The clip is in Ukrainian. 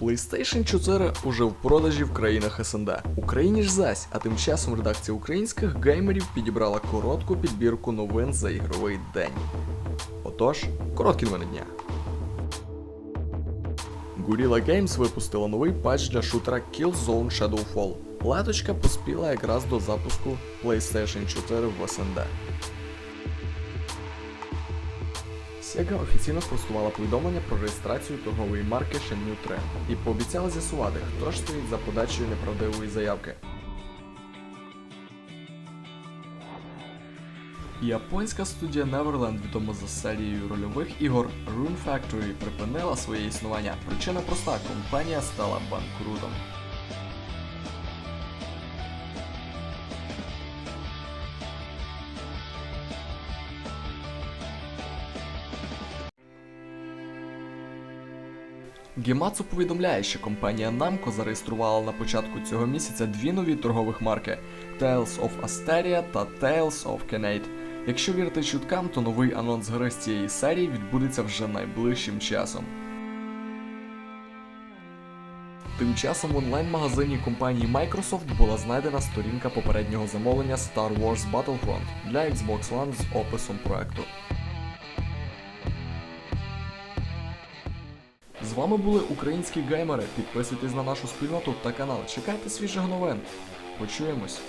PlayStation 4 уже в продажі в країнах СНД. Україні ж зась, а тим часом редакція українських геймерів підібрала коротку підбірку новин за ігровий день. Отож, короткі новини дня. Gorilla Games випустила новий патч для шутера Killzone Shadowfall. Латочка поспіла якраз до запуску PlayStation 4 в СНД. Sega офіційно спростувала повідомлення про реєстрацію торгової марки Shenmue 3 і пообіцяла з'ясувати, хто ж стоїть за подачею неправдивої заявки. Японська студія Neverland, відома за серією рольових ігор Rune Factory, припинила своє існування. Причина проста компанія стала банкрутом. Гімацу повідомляє, що компанія Namco зареєструвала на початку цього місяця дві нові торгових марки Tales of Asteria та Tales of Khainate. Якщо вірити чуткам, то новий анонс гри з цієї серії відбудеться вже найближчим часом. Тим часом в онлайн-магазині компанії Microsoft була знайдена сторінка попереднього замовлення Star Wars Battlefront для Xbox One з описом проекту. З вами були українські геймери. Підписуйтесь на нашу спільноту та канал. Чекайте свіжих новин. Почуємось.